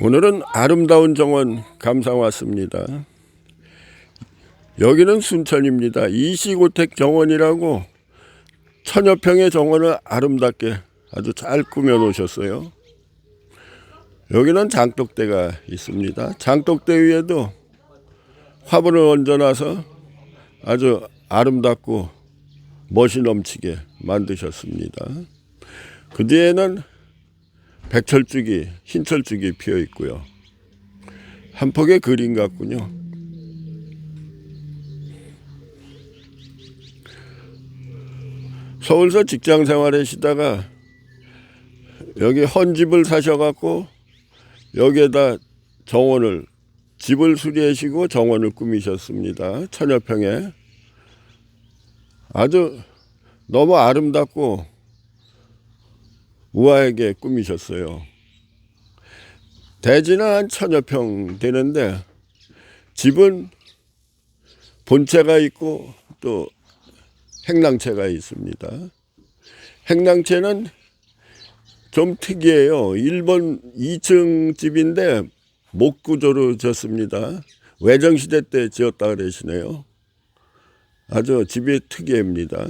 오늘은 아름다운 정원 감상 왔습니다. 여기는 순천입니다. 이시고택 정원이라고 천여 평의 정원을 아름답게 아주 잘 꾸며 놓으셨어요. 여기는 장독대가 있습니다. 장독대 위에도 화분을 얹어놔서 아주 아름답고 멋이 넘치게 만드셨습니다. 그 뒤에는 백철쭉이 흰철쭉이 피어 있고요. 한 폭의 그림 같군요. 서울서 직장 생활하시다가 여기 헌집을 사셔갖고 여기에다 정원을 집을 수리하시고 정원을 꾸미셨습니다. 천여 평에 아주 너무 아름답고 우아하게 꾸미셨어요. 대지는 한 천여 평 되는데 집은 본체가 있고 또 행랑채가 있습니다. 행랑채는 좀 특이해요. 일본 2층 집인데 목구조로 졌습니다. 외정시대 때 지었다 그러시네요. 아주 집이 특이합니다.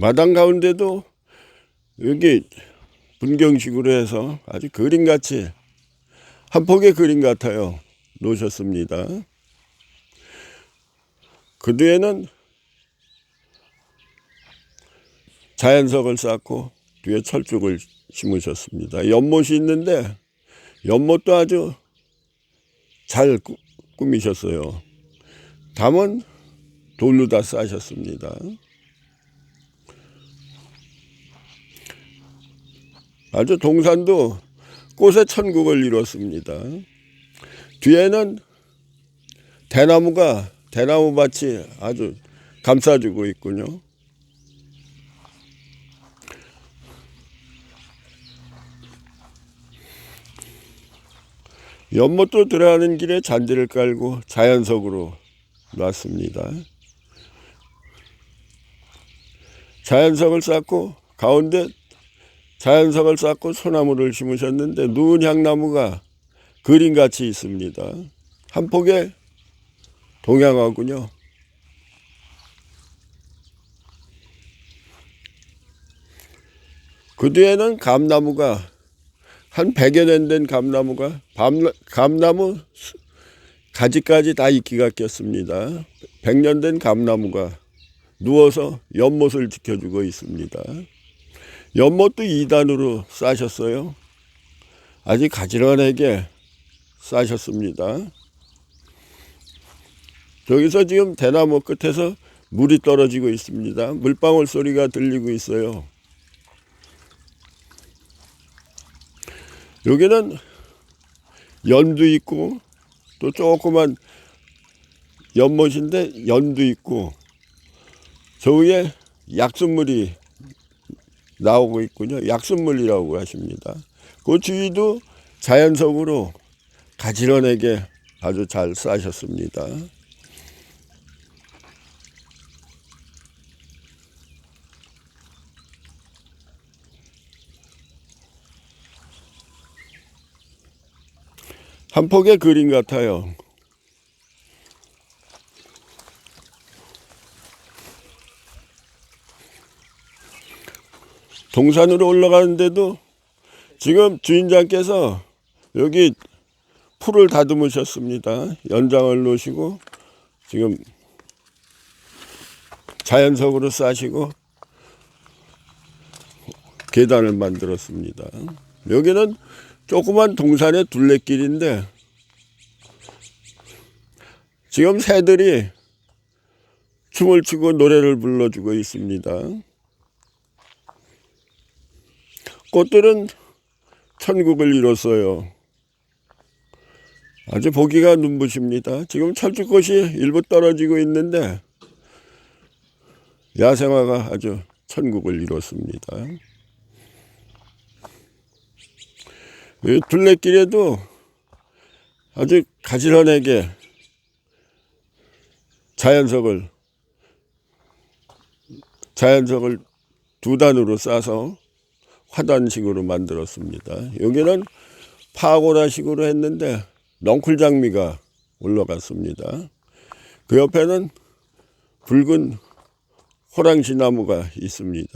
마당 가운데도 여기 분경식으로 해서 아주 그림같이 한 폭의 그림 같아요. 놓으셨습니다. 그 뒤에는 자연석을 쌓고 뒤에 철쭉을 심으셨습니다. 연못이 있는데 연못도 아주 잘 꾸- 꾸미셨어요. 담은 돌로 다 싸셨습니다. 아주 동산도 꽃의 천국을 이뤘습니다. 뒤에는 대나무가 대나무 밭이 아주 감싸주고 있군요. 연못도 들어가는 길에 잔디를 깔고 자연석으로 놨습니다. 자연석을 쌓고 가운데 자연석을 쌓고 소나무를 심으셨는데 누운 향나무가 그림같이 있습니다. 한 폭의 동양화군요. 그 뒤에는 감나무가 한 100여 년 된 감나무가 밤- 감나무 수- 가지까지 다 이끼가 꼈습니다. 100년 된 감나무가 누워서 연못을 지켜주고 있습니다. 연못도 2단으로 싸셨어요. 아주 가지런하게 싸셨습니다. 저기서 지금 대나무 끝에서 물이 떨어지고 있습니다. 물방울 소리가 들리고 있어요. 여기는 연도 있고 또 조그만 연못인데 연도 있고 저 위에 약수물이 나오고 있군요. 약수물이라고 하십니다. 그 주위도 자연석으로 가지런하게 아주 잘 싸셨습니다. 한 폭의 그림 같아요. 동산으로 올라가는데도 지금 주인장께서 여기 풀을 다듬으셨습니다. 연장을 놓으시고 지금 자연석으로 싸시고 계단을 만들었습니다. 여기는 조그만 동산의 둘레길인데 지금 새들이 춤을 추고 노래를 불러주고 있습니다. 꽃들은 천국을 이뤘어요. 아주 보기가 눈부십니다. 지금 철쭉꽃이 일부 떨어지고 있는데 야생화가 아주 천국을 이뤘습니다. 이 둘레길에도 아주 가지런하게 자연석을 자연석을 두 단으로 싸서 화단식으로 만들었습니다. 여기는 파고라식으로 했는데 넝쿨 장미가 올라갔습니다. 그 옆에는 붉은 호랑지 나무가 있습니다.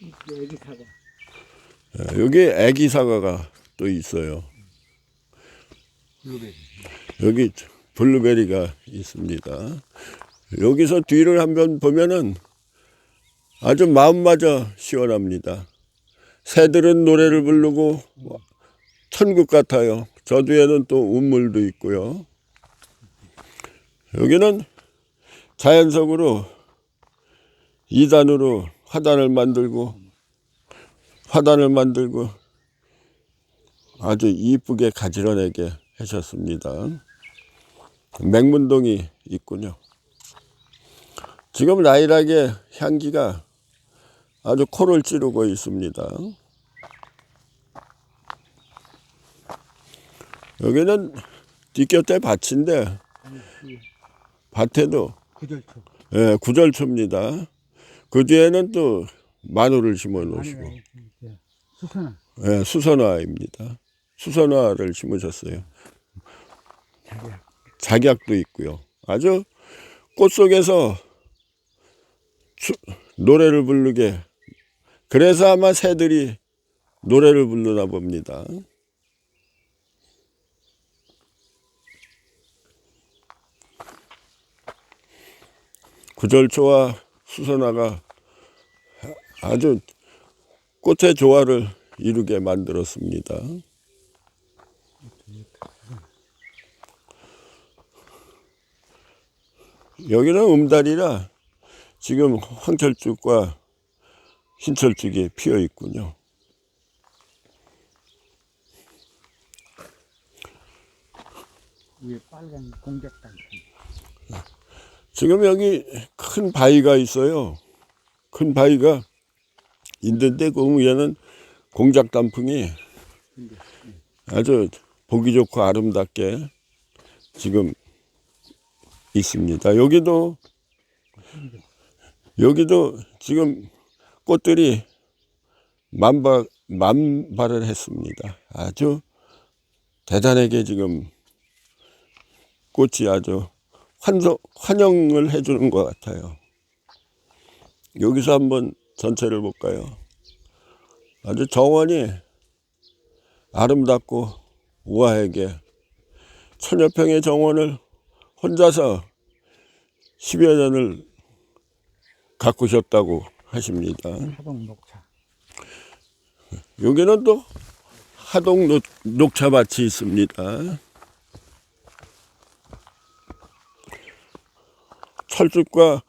사과. 예, 여기 애기 사과가 또 있어요. 여기 블루베리가 있습니다. 여기서 뒤를 한번 보면은 아주 마음마저 시원합니다. 새들은 노래를 부르고 천국 같아요. 저 뒤에는 또 운물도 있고요. 여기는 자연석으로 2단으로 화단을 만들고 화단을 만들고 아주 이쁘게 가지런하게 하셨습니다. 맹문동이 있군요. 지금 라일락의 향기가 아주 코를 찌르고 있습니다. 여기는 뒷곁에 밭인데 밭에도 구절초. 예, 구절초입니다. 그 뒤에는 또 마늘을 심어 놓으시고. 수선화. 예, 수선화입니다. 수선화를 심으셨어요. 작약도 있고요. 아주 꽃 속에서 추- 노래를 부르게 그래서 아마 새들이 노래를 부르나 봅니다. 구절초와 수선화가 아주 꽃의 조화를 이루게 만들었습니다. 여기는 음달이라 지금 황철쭉과 흰철쭉이 피어 있군요. 위에 빨간 공작단. 지금 여기 큰 바위가 있어요. 큰 바위가 있는데 그 위에는 공작 단풍이 아주 보기 좋고 아름답게 지금 있습니다. 여기도 여기도 지금 꽃들이 만발 만발을 했습니다. 아주 대단하게 지금 꽃이 아주 환성, 환영을 해주는 것 같아요. 여기서 한번 전체를 볼까요? 아주 정원이 아름답고 우아하게 천여 평의 정원을 혼자서 10여 년을 가꾸셨다고 하십니다. 하동 녹차. 여기는 또 하동 녹, 녹차밭이 있습니다. 철쭉과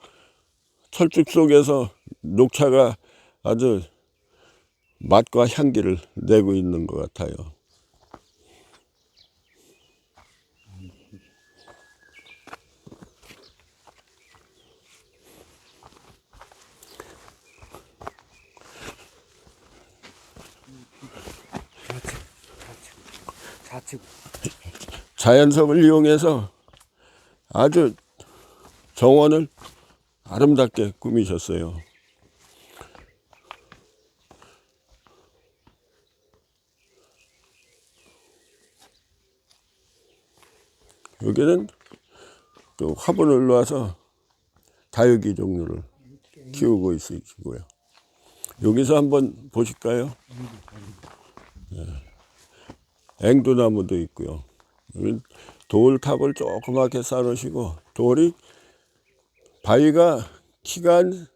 철쭉 속에서 녹차가 아주 맛과 향기를 내고 있는 것 같아요. 좌측. 자연석을 이용해서 아주 정원을 아름답게 꾸미셨어요. 여기는 또 화분을 놓아서 다육이 종류를 키우고 있으시고요. 여기서 한번 보실까요? 네. 앵두나무도 있고요. 돌탑을 조그맣게 쌓으시고 돌이 바위가 키가 한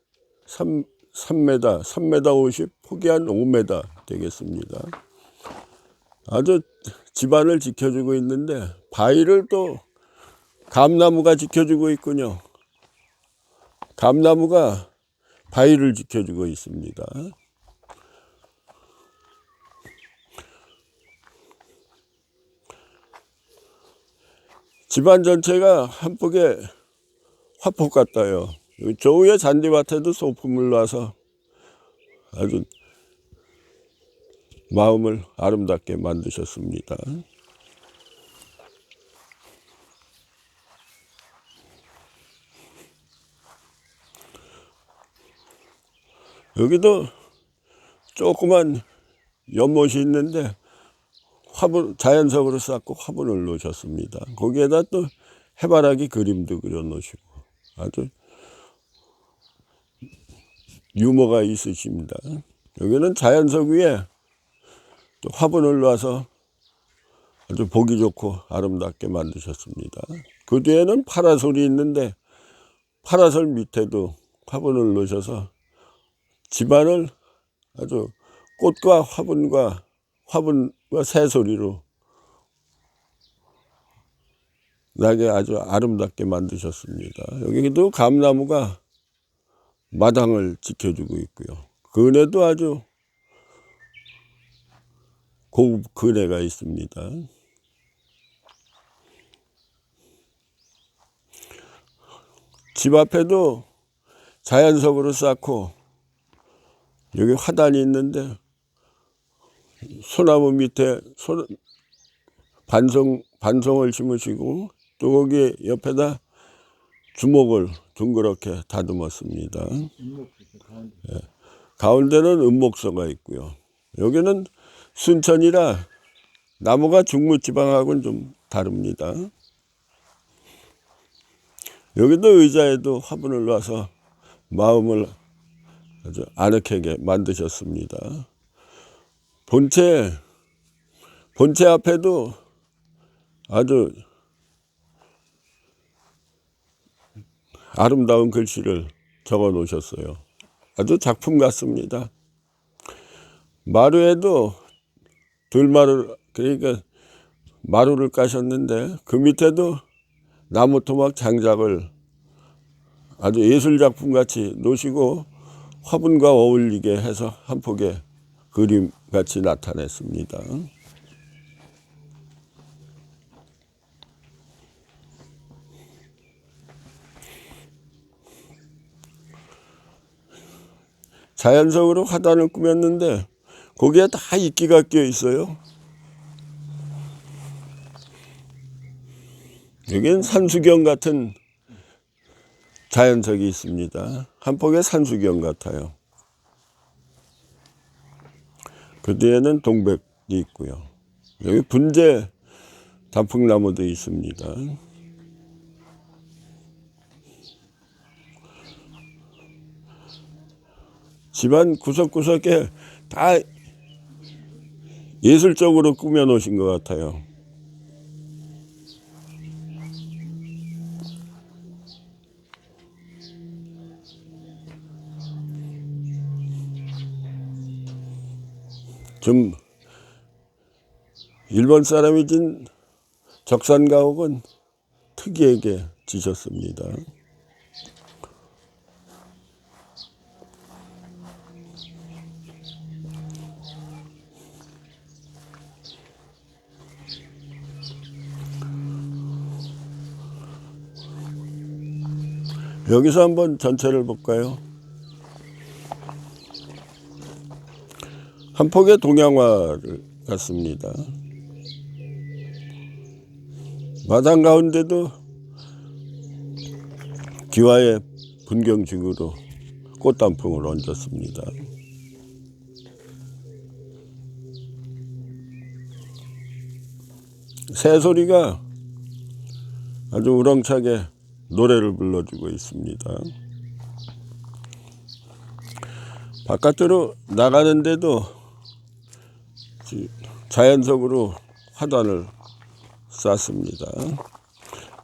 3, 3m, 3m 50, 폭이 한 5m 되겠습니다. 아주 집안을 지켜주고 있는데 바위를 또 감나무가 지켜주고 있군요. 감나무가 바위를 지켜주고 있습니다. 집안 전체가 한 폭의 화폭 같아요. 조우의 잔디밭에도 소품을 놔서 아주 마음을 아름답게 만드셨습니다. 여기도 조그만 연못이 있는데 화분 자연석으로 쌓고 화분을 놓으셨습니다. 거기에다 또 해바라기 그림도 그려 놓으시고 아주 유머가 있으십니다. 여기는 자연석 위에 또 화분을 놔서 아주 보기 좋고 아름답게 만드셨습니다. 그 뒤에는 파라솔이 있는데 파라솔 밑에도 화분을 놓으셔서 집안을 아주 꽃과 화분과 화분과 새소리로 나게 아주 아름답게 만드셨습니다. 여기도 감나무가 마당을 지켜주고 있고요. 그네도 아주 고급 그네가 있습니다. 집 앞에도 자연석으로 쌓고 여기 화단이 있는데 소나무 밑에 소, 반성 반성을 심으시고 또 거기 옆에다 주먹을 둥그렇게 다듬었습니다. 가운데는 은목서가 있고요. 여기는 순천이라 나무가 중무지방하고는 좀 다릅니다. 여기도 의자에도 화분을 놔서 마음을 아주 아늑하게 만드셨습니다. 본체, 본체 앞에도 아주 아름다운 글씨를 적어 놓으셨어요. 아주 작품 같습니다. 마루에도 들마루, 그러니까 마루를 까셨는데 그 밑에도 나무 토막 장작을 아주 예술 작품 같이 놓으시고 화분과 어울리게 해서 한 폭의 그림 같이 나타냈습니다. 자연석으로 화단을 꾸몄는데 거기에 다 이끼가 끼어 있어요. 여기는 산수경 같은 자연석이 있습니다. 한 폭의 산수경 같아요. 그 뒤에는 동백이 있고요. 여기 분재 단풍나무도 있습니다. 집안 구석구석에 다 예술적으로 꾸며 놓으신 것 같아요. 좀 일본 사람이 진 적산 가옥은 특이하게 지셨습니다. 여기서 한번 전체를 볼까요? 한 폭의 동양화를 같습니다. 마당 가운데도 기와의 분경식으로 꽃단풍을 얹었습니다. 새소리가 아주 우렁차게 노래를 불러주고 있습니다. 바깥으로 나가는데도 자연석으로 화단을 쌌습니다.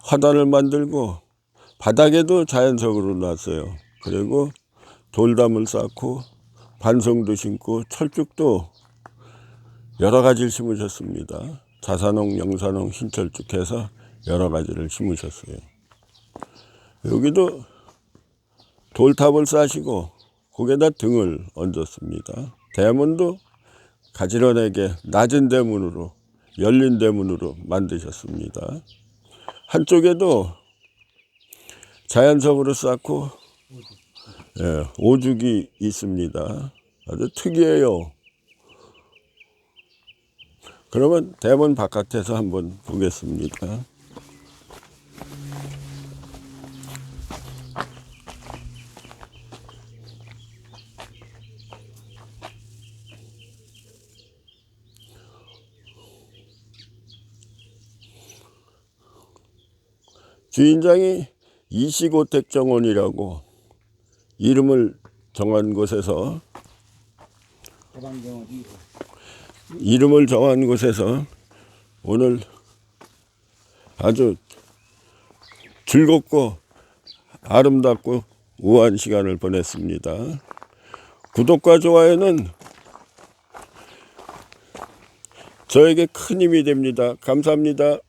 화단을 만들고 바닥에도 자연석으로 놨어요. 그리고 돌담을 쌓고 반송도 심고 철쭉도 여러 가지를 심으셨습니다. 자산홍, 영산홍, 흰철쭉 해서 여러 가지를 심으셨어요. 여기도 돌탑을 쌓으시고 거기에다 등을 얹었습니다. 대문도 가지런하게 낮은 대문으로 열린 대문으로 만드셨습니다. 한쪽에도 자연석으로 쌓고 예, 오죽이 있습니다. 아주 특이해요. 그러면 대문 바깥에서 한번 보겠습니다. 주인장이 이시고 택 정원이라고 이름을 정한 곳에서 이름을 정한 곳에서 오늘 아주 즐겁고 아름답고 우아한 시간을 보냈습니다. 구독과 좋아요는 저에게 큰 힘이 됩니다. 감사합니다.